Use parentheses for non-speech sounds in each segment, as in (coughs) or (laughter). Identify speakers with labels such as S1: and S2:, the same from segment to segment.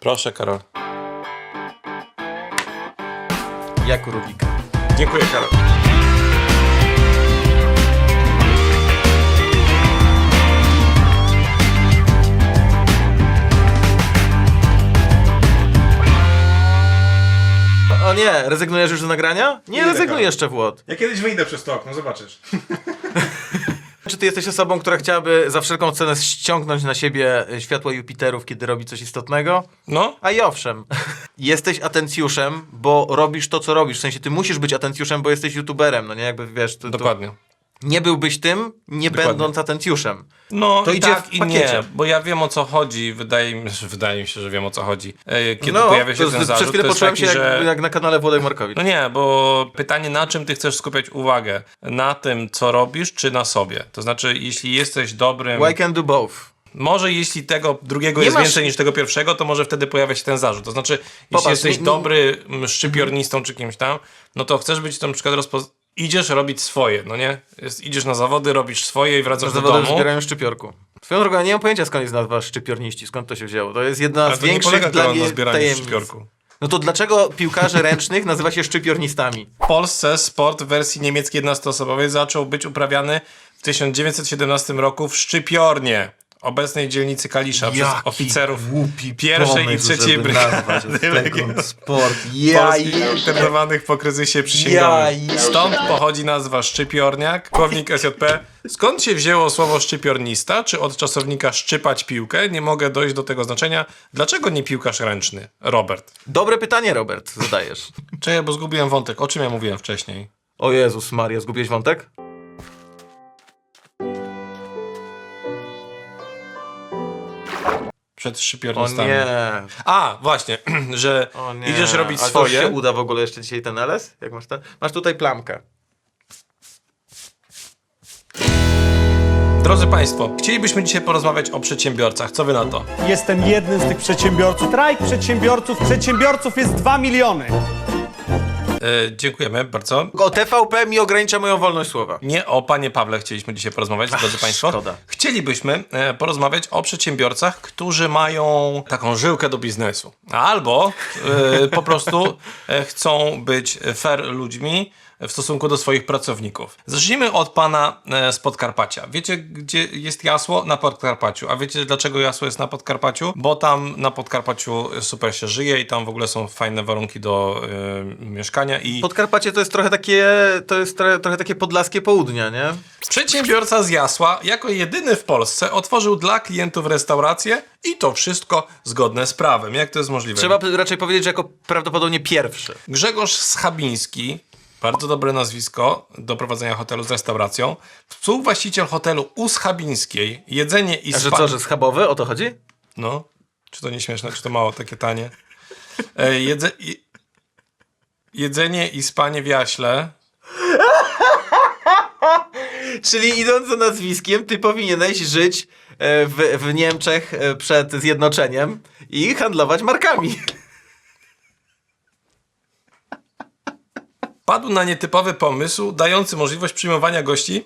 S1: Proszę, Karol.
S2: Jaku Rubika.
S1: Dziękuję, Karol.
S2: O nie, rezygnujesz już z nagrania? Nie,
S1: Nie,
S2: rezygnuj
S1: Karol.
S2: jeszcze, Włod.
S1: Ja kiedyś wyjdę przez to okno, zobaczysz. (laughs)
S2: Czy ty jesteś osobą, która chciałaby za wszelką cenę ściągnąć na siebie światło Jupiterów, kiedy robi coś istotnego?
S1: No,
S2: A i owszem, jesteś atencjuszem, bo robisz to, co robisz. W sensie, ty musisz być atencjuszem, bo jesteś youtuberem, no nie? Jakby, wiesz, to
S1: dokładnie.
S2: Nie byłbyś tym, nie
S1: Dokładnie.
S2: będąc atencjuszem.
S1: No,
S2: To
S1: i
S2: idzie
S1: tak
S2: w
S1: i nie, bo ja wiem o co chodzi. Wydaje mi, że- wydaje mi się, że wiem o co chodzi. E, Kiedy
S2: no,
S1: pojawia się
S2: to
S1: ten zarzut,
S2: przez chwilę poczułem
S1: taki,
S2: się
S1: że...
S2: jak, jak na kanale Włodek Markowicz.
S1: No nie, bo pytanie na czym ty chcesz skupiać uwagę? Na tym, co robisz, czy na sobie? To znaczy, jeśli jesteś dobrym...
S2: Why can do both?
S1: Może jeśli tego drugiego
S2: Nie
S1: jest
S2: masz-
S1: więcej niż tego pierwszego, to może wtedy pojawia się ten zarzut. To znaczy, jeśli
S2: Popatrz,
S1: jesteś
S2: nie- nie-
S1: dobry mm, szczypiornistą czy kimś tam, no to chcesz być na przykład rozpoz... Idziesz robić swoje, no nie? Jest, idziesz na zawody, robisz swoje i wracasz do domu.
S2: zbieraniu szczypiorku. Swoją drogą, ja nie mam pojęcia skąd jest nazwa szczypiorniści, skąd to się wzięło. To jest jedna
S1: Ale
S2: z
S1: to nie
S2: większych
S1: polega
S2: dla
S1: tylko na
S2: mnie
S1: zbieraniu
S2: tajemnic.
S1: szczypiorku.
S2: No to dlaczego piłkarze ręcznych nazywa się szczypiornistami?
S1: W Polsce sport w wersji niemieckiej jednostoosobowej zaczął być uprawiany w 1917 roku w Szczypiornie, obecnej dzielnicy Kalisza, przez oficerów
S2: głupi
S1: pierwszej i trzeciej brygady (laughs)
S2: Sport. Ja
S1: internowanych po kryzysie przysięgowym.
S2: Ja-
S1: Stąd pochodzi nazwa Szczypiorniak, kłownik SJP. Skąd się wzięło słowo szczypiornista, czy od czasownika szczypać piłkę? Nie mogę dojść do tego znaczenia. Dlaczego nie piłkarz ręczny? Robert.
S2: Dobre pytanie, Robert, zadajesz.
S1: Czekaj, bo zgubiłem wątek. O czym ja mówiłem wcześniej?
S2: O Jezus Maria, zgubiłeś wątek?
S1: Przed
S2: O
S1: szczypiornistami.
S2: nie.
S1: A, właśnie, (clears throat) że
S2: O nie.
S1: idziesz robić
S2: to
S1: swoje.
S2: się uda w ogóle jeszcze dzisiaj ten LS? Jak masz ten? Masz tutaj plamkę.
S1: Drodzy Państwo, chcielibyśmy dzisiaj porozmawiać o przedsiębiorcach. Co Wy na to?
S3: Jestem jednym z tych przedsiębiorców. Strajk przedsiębiorców, przedsiębiorców jest 2 miliony.
S1: E, dziękujemy bardzo.
S2: O TVP mi ogranicza moją wolność słowa.
S1: Nie o panie Pawle chcieliśmy dzisiaj porozmawiać, drodzy Państwo.
S2: szkoda.
S1: Chcielibyśmy e, porozmawiać o przedsiębiorcach, którzy mają taką żyłkę do biznesu. Albo e, po prostu e, chcą być fair ludźmi w stosunku do swoich pracowników. Zacznijmy od pana e, z Podkarpacia. Wiecie, gdzie jest jasło? Na Podkarpaciu. A wiecie, dlaczego jasło jest na Podkarpaciu? Bo tam na Podkarpaciu super się żyje i tam w ogóle są fajne warunki do e, mieszkania i
S2: Podkarpacie to jest trochę takie, to jest trochę, trochę takie podlaskie południa, nie?
S1: Przedsiębiorca z Jasła jako jedyny w Polsce otworzył dla klientów restaurację i to wszystko zgodne z prawem. Jak to jest możliwe?
S2: Trzeba raczej powiedzieć, że jako prawdopodobnie pierwszy.
S1: Grzegorz Schabiński, bardzo dobre nazwisko do prowadzenia hotelu z restauracją, współwłaściciel hotelu u Schabińskiej, jedzenie i
S2: A że
S1: spa...
S2: co, że schabowy? O to chodzi?
S1: No, czy to nie śmieszne, czy to mało takie tanie? E, jedze... Jedzenie i spanie w Jaśle. (laughs)
S2: Czyli idąc za nazwiskiem, ty powinieneś żyć e, w, w Niemczech e, przed zjednoczeniem i handlować markami.
S1: Padł na nietypowy pomysł dający możliwość przyjmowania gości.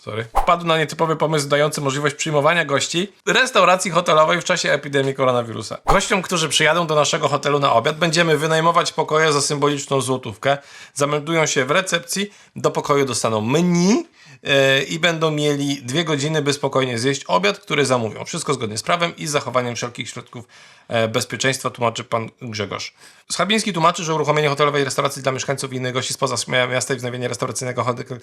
S1: Sorry. Padł na nietypowy pomysł dający możliwość przyjmowania gości restauracji hotelowej w czasie epidemii koronawirusa. Gościom, którzy przyjadą do naszego hotelu na obiad, będziemy wynajmować pokoje za symboliczną złotówkę. Zameldują się w recepcji, do pokoju dostaną menu yy, i będą mieli dwie godziny, by spokojnie zjeść obiad, który zamówią. Wszystko zgodnie z prawem i z zachowaniem wszelkich środków e, bezpieczeństwa, tłumaczy pan Grzegorz. Schabiński tłumaczy, że uruchomienie hotelowej restauracji dla mieszkańców i innych gości spoza miasta i wznowienie restauracyjnego hotelu.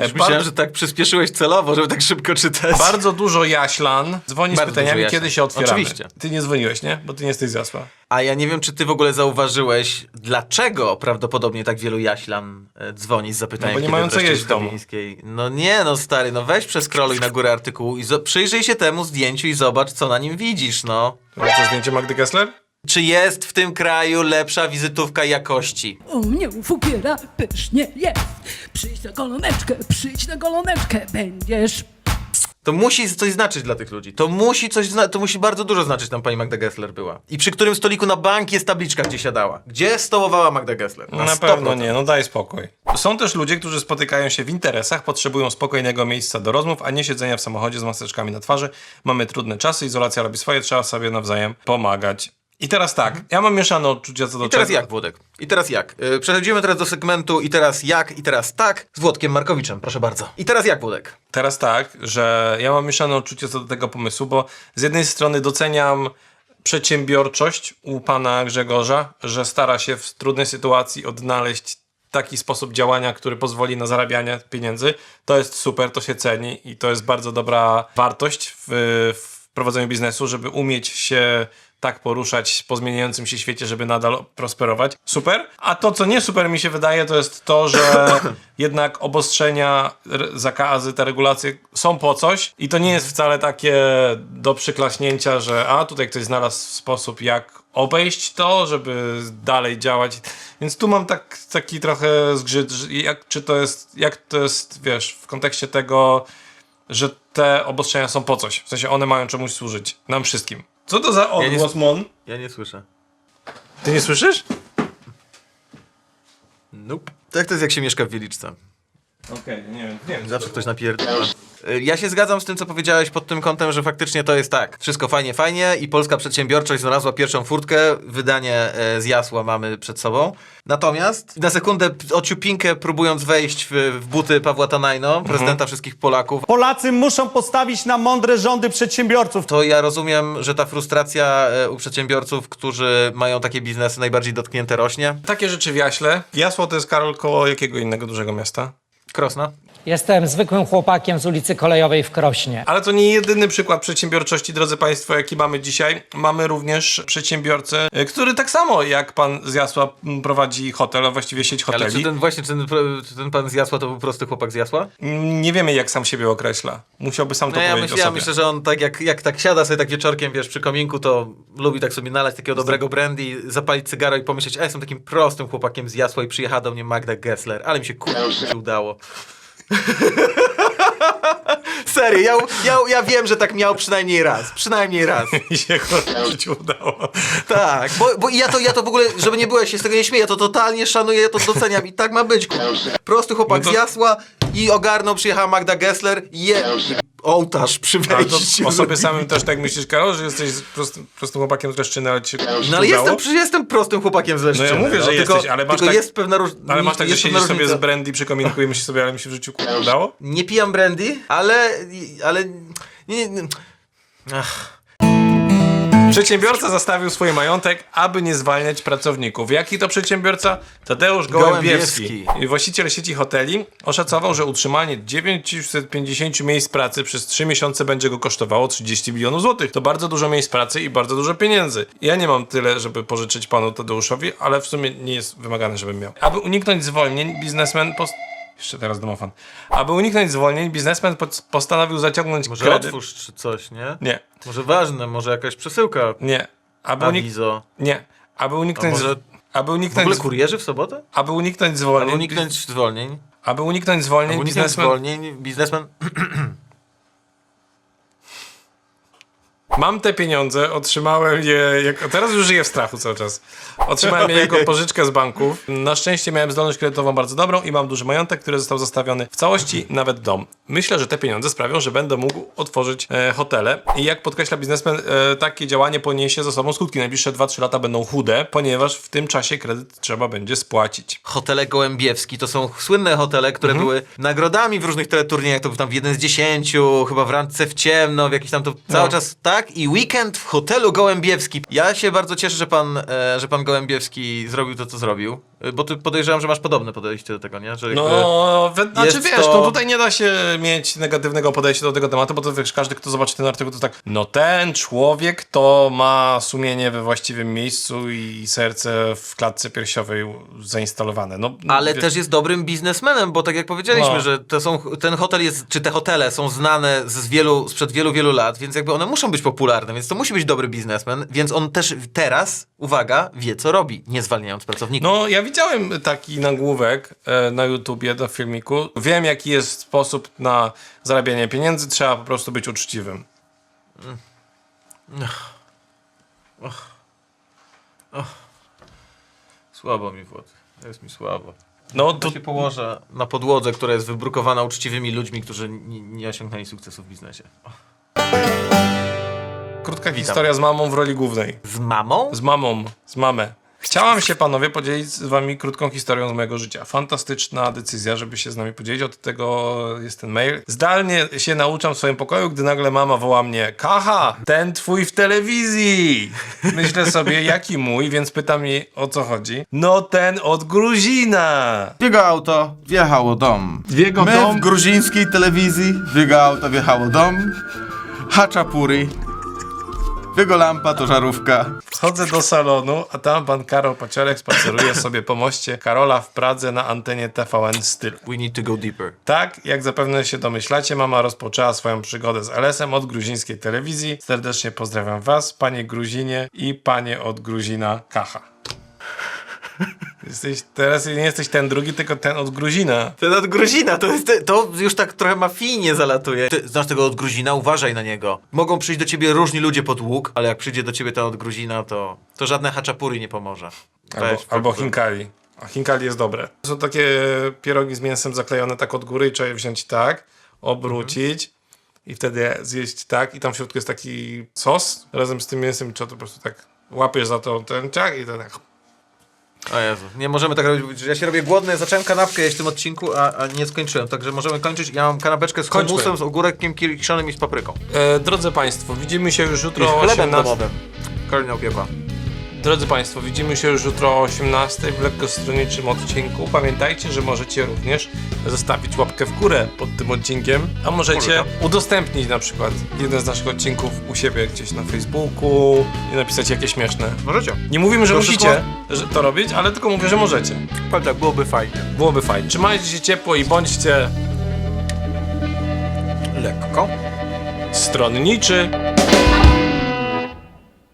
S1: E,
S2: Myślałem, że tak przyspieszyłeś celowo, żeby tak szybko czytać.
S1: Bardzo dużo jaślan dzwoni z pytaniami, kiedy się otwieramy.
S2: Oczywiście.
S1: Ty nie dzwoniłeś, nie? Bo ty nie jesteś z Jasła.
S2: A ja nie wiem, czy ty w ogóle zauważyłeś, dlaczego prawdopodobnie tak wielu jaślan e, dzwoni z zapytaniem,
S1: No bo nie mają co jeść w domu.
S2: No nie, no stary, no weź przeskroluj na górę artykułu i przyjrzyj się temu zdjęciu i zobacz, co na nim widzisz, no.
S1: To zdjęcie Magdy Gessler?
S2: Czy jest w tym kraju lepsza wizytówka jakości?
S4: U mnie u fukiera pysznie jest. Przyjdź na goloneczkę, przyjdź na goloneczkę, będziesz
S2: To musi coś znaczyć dla tych ludzi. To musi coś zna- to musi bardzo dużo znaczyć tam pani Magda Gessler była. I przy którym stoliku na bank jest tabliczka, gdzie siadała. Gdzie stołowała Magda Gessler?
S1: Na,
S2: 100%.
S1: pewno nie, no daj spokój. Są też ludzie, którzy spotykają się w interesach, potrzebują spokojnego miejsca do rozmów, a nie siedzenia w samochodzie z maseczkami na twarzy. Mamy trudne czasy, izolacja robi swoje, trzeba sobie nawzajem pomagać. I teraz tak, ja mam mieszane odczucia co do
S2: I teraz
S1: czego.
S2: jak, Włodek? I teraz jak? Yy, przechodzimy teraz do segmentu i teraz jak, i teraz tak z Włodkiem Markowiczem, proszę bardzo. I teraz jak, Włodek?
S1: Teraz tak, że ja mam mieszane odczucie co do tego pomysłu, bo z jednej strony doceniam przedsiębiorczość u pana Grzegorza, że stara się w trudnej sytuacji odnaleźć taki sposób działania, który pozwoli na zarabianie pieniędzy. To jest super, to się ceni i to jest bardzo dobra wartość w, w prowadzeniu biznesu, żeby umieć się tak poruszać po zmieniającym się świecie, żeby nadal prosperować. Super. A to, co nie super mi się wydaje, to jest to, że (coughs) jednak obostrzenia, zakazy, te regulacje są po coś i to nie jest wcale takie do przyklaśnięcia, że a tutaj ktoś znalazł sposób, jak obejść to, żeby dalej działać. Więc tu mam tak, taki trochę zgrzyt, jak, czy to jest, jak to jest, wiesz, w kontekście tego, że te obostrzenia są po coś. W sensie one mają czemuś służyć. Nam wszystkim. Co to za
S2: nie
S1: odgłos, Mon?
S2: Ja nie słyszę.
S1: Ty nie słyszysz?
S2: Nope. Tak to jest jak się mieszka w Wieliczce.
S1: Okej, nie wiem, nie wiem.
S2: Zawsze ktoś napierdala. Y, Ja się zgadzam z tym, co powiedziałeś pod tym kątem, że faktycznie to jest tak. Wszystko fajnie, fajnie i polska przedsiębiorczość znalazła pierwszą furtkę. Wydanie e, z jasła mamy przed sobą. Natomiast na sekundę p- ociupinkę próbując wejść w, w buty Pawła Tanajno, prezydenta wszystkich Polaków,
S3: Polacy muszą postawić na mądre rządy przedsiębiorców.
S2: to ja rozumiem, że ta frustracja e, u przedsiębiorców, którzy mają takie biznesy najbardziej dotknięte rośnie.
S1: Takie rzeczy w Jaśle. Jasło to jest, Karol, koło jakiego innego dużego miasta?
S2: Krosna.
S4: Jestem zwykłym chłopakiem z ulicy Kolejowej w Krośnie.
S1: Ale to nie jedyny przykład przedsiębiorczości, drodzy Państwo, jaki mamy dzisiaj. Mamy również przedsiębiorcę, y, który tak samo jak pan z Jasła m, prowadzi hotel, a właściwie sieć
S2: Ale czy
S1: hoteli.
S2: ten właśnie, czy ten, czy ten pan z Jasła to był prosty chłopak z Jasła?
S1: Mm, Nie wiemy, jak sam siebie określa. Musiałby sam to
S2: No ja,
S1: powiedzieć
S2: myślę,
S1: o
S2: ja
S1: sobie.
S2: myślę, że on tak jak, jak tak siada sobie tak wieczorkiem, wiesz, przy kominku, to lubi tak sobie nalać takiego dobrego brandy, zapalić cygaro i pomyśleć, a jestem takim prostym chłopakiem z Jasła i przyjechała do mnie Magda Gessler, ale mi się kurczę udało. (laughs) Serio, ja, ja, ja wiem, że tak miał przynajmniej raz. Przynajmniej raz. (laughs)
S1: Mi się w życiu udało.
S2: Tak, bo, bo ja, to, ja to w ogóle, żeby nie było, ja się z tego nie śmieję, ja to totalnie szanuję, ja to doceniam i tak ma być. kurczę. Prosty chłopak
S1: No to-
S2: z Jasła i ogarnął, przyjechała Magda Gessler i je... ołtarz przy wejściu.
S1: o sobie samym też tak myślisz, Karol, że jesteś prostym, prostym chłopakiem z Leszczyny, ale ci się
S2: No ale jestem, przecież jestem prostym chłopakiem z Leszczyny.
S1: No ja mówię, że
S2: tylko,
S1: jesteś, ale masz
S2: tylko
S1: tak-
S2: jest pewna różnica.
S1: Ale masz tak, że siedzisz sobie z brandy przy kominku i myślisz sobie, ale mi się w życiu udało?
S2: Nie pijam brandy, ale... ale... Nie, nie, ach.
S1: Przedsiębiorca zastawił swój majątek, aby nie zwalniać pracowników. Jaki to przedsiębiorca? Tadeusz Gołębiewski.
S2: Gołębiewski.
S1: Właściciel sieci hoteli oszacował, że utrzymanie 950 miejsc pracy przez 3 miesiące będzie go kosztowało 30 milionów złotych. To bardzo dużo miejsc pracy i bardzo dużo pieniędzy. Ja nie mam tyle, żeby pożyczyć panu Tadeuszowi, ale w sumie nie jest wymagane, żebym miał. Aby uniknąć zwolnień, biznesmen post... Jeszcze teraz domofon. Aby uniknąć zwolnień, biznesmen postanowił zaciągnąć
S2: Może
S1: kredyt.
S2: otwórz czy coś, nie?
S1: Nie,
S2: Może ważne, może jakaś przesyłka.
S1: nie. Aby unik...
S2: Awizo.
S1: Nie. Aby uniknąć,
S2: może-
S1: aby
S2: W
S1: uniknąć,
S2: ogóle kurierzy w sobotę?
S1: aby uniknąć zwolnień,
S2: Albo uniknąć zwolnień.
S1: aby uniknąć zwolnień,
S2: Albo uniknąć
S1: biznesmen,
S2: zwolnień, biznesmen... (clears throat)
S1: mam te pieniądze, otrzymałem je, jako, teraz już żyję w strachu cały czas, otrzymałem je jako (laughs) pożyczkę z banków, na szczęście miałem zdolność kredytową bardzo dobrą i mam duży majątek, który został zostawiony w całości, nawet dom. Myślę, że te pieniądze sprawią, że będę mógł otworzyć e, hotele i jak podkreśla biznesmen, e, takie działanie poniesie za sobą skutki. Najbliższe 2-3 lata będą chude, ponieważ w tym czasie kredyt trzeba będzie spłacić.
S2: Hotele Gołębiewski to są słynne hotele, które
S1: Mhm.
S2: były nagrodami w różnych teleturniejach. To był tam w jeden z dziesięciu, chyba w randce w ciemno, w jakiś tam to cały
S1: No.
S2: czas tak. I weekend w hotelu Gołębiewski. Ja się bardzo cieszę, że pan, e, że pan Gołębiewski zrobił to, co zrobił. E, Bo ty podejrzewam, że masz podobne podejście do tego, nie? Że jakby-
S1: No, we, znaczy
S2: jest
S1: wiesz,
S2: to-
S1: no tutaj nie da się mieć negatywnego podejścia do tego tematu, bo to wiesz, każdy, kto zobaczy ten artykuł, to tak, no ten człowiek to ma sumienie we właściwym miejscu i serce w klatce piersiowej zainstalowane. No,
S2: Ale
S1: wie-
S2: też jest dobrym biznesmenem, bo tak jak powiedzieliśmy,
S1: No.
S2: że to są, ten hotel jest, czy te hotele są znane z wielu, sprzed wielu, wielu lat, więc jakby one muszą być. Popularny, więc to musi być dobry biznesmen, więc on też teraz, uwaga, wie co robi, nie zwalniając pracowników.
S1: No, ja widziałem taki nagłówek e, na YouTubie do filmiku. Wiem, jaki jest sposób na zarabianie pieniędzy. Trzeba po prostu być uczciwym.
S2: Słabo mi Włod, jest mi słabo.
S1: No,
S2: To się położę na podłodze, która jest wybrukowana uczciwymi ludźmi, którzy nie, nie osiągnęli sukcesu w biznesie.
S1: Krótka historia z mamą w roli głównej.
S2: Z mamą?
S1: Z mamą, z mamę. Chciałam się, panowie, podzielić z wami krótką historią z mojego życia. Fantastyczna decyzja, żeby się z nami podzielić. Od tego jest ten mail. Zdalnie się nauczam w swoim pokoju, gdy nagle mama woła mnie Kacha, ten twój w telewizji. Myślę sobie, jaki mój, więc pytam jej, o co chodzi. No ten od Gruzina.
S5: Jego auto wjechało dom.
S1: Jego
S5: My
S1: dom?
S5: w gruzińskiej telewizji, w jego auto wjechało dom. Haczapuri. W jego lampa to żarówka.
S1: Wchodzę do salonu, a tam pan Karol Paciorek spaceruje sobie po moście Karola w Pradze na antenie TVN Styl.
S2: We need to go deeper.
S1: Tak, jak zapewne się domyślacie, mama rozpoczęła swoją przygodę z LS-em od gruzińskiej telewizji. Serdecznie pozdrawiam was, panie Gruzinie i panie od Gruzina Kacha. Jesteś, teraz nie jesteś ten drugi, tylko ten od Gruzina.
S2: Ten od Gruzina, to, jest, to już tak trochę mafijnie zalatuje. Ty znasz tego od Gruzina? Uważaj na niego. Mogą przyjść do ciebie różni ludzie pod łuk, ale jak przyjdzie do ciebie ten od Gruzina, to, to żadne haczapuri nie pomoże.
S1: Albo,
S2: Weź,
S1: albo Hinkali. A Hinkali jest dobre. Są takie pierogi z mięsem zaklejone tak od góry i trzeba je wziąć tak, obrócić i wtedy zjeść tak i tam w środku jest taki sos razem z tym mięsem i trzeba to po prostu tak łapiesz za to ten ciak i to tak
S2: O Jezu, nie możemy tak robić. Ja się robię głodny, zacząłem kanapkę jeść w tym odcinku, a, a nie skończyłem, także możemy kończyć. Ja mam kanapeczkę z
S1: Kończmy.
S2: humusem, z ogórkiem kiszonym i z papryką.
S1: E, drodzy Państwo, widzimy się już
S2: I
S1: jutro
S2: z
S1: o
S2: chlebem
S1: 18.
S2: domowym. Kolejna opiekła.
S1: Drodzy Państwo, widzimy się już jutro o 18 w lekkostronniczym odcinku. Pamiętajcie, że możecie również zostawić łapkę w górę pod tym odcinkiem, a możecie
S2: Może
S1: udostępnić na przykład jeden z naszych odcinków u siebie gdzieś na Facebooku i napisać jakieś śmieszne.
S2: Możecie.
S1: Nie mówimy, że
S2: To
S1: musicie że to robić, ale tylko mówię, że możecie.
S2: Ale tak, byłoby fajnie.
S1: Byłoby fajnie. Trzymajcie się ciepło i bądźcie
S2: Lekko.
S1: stronniczy.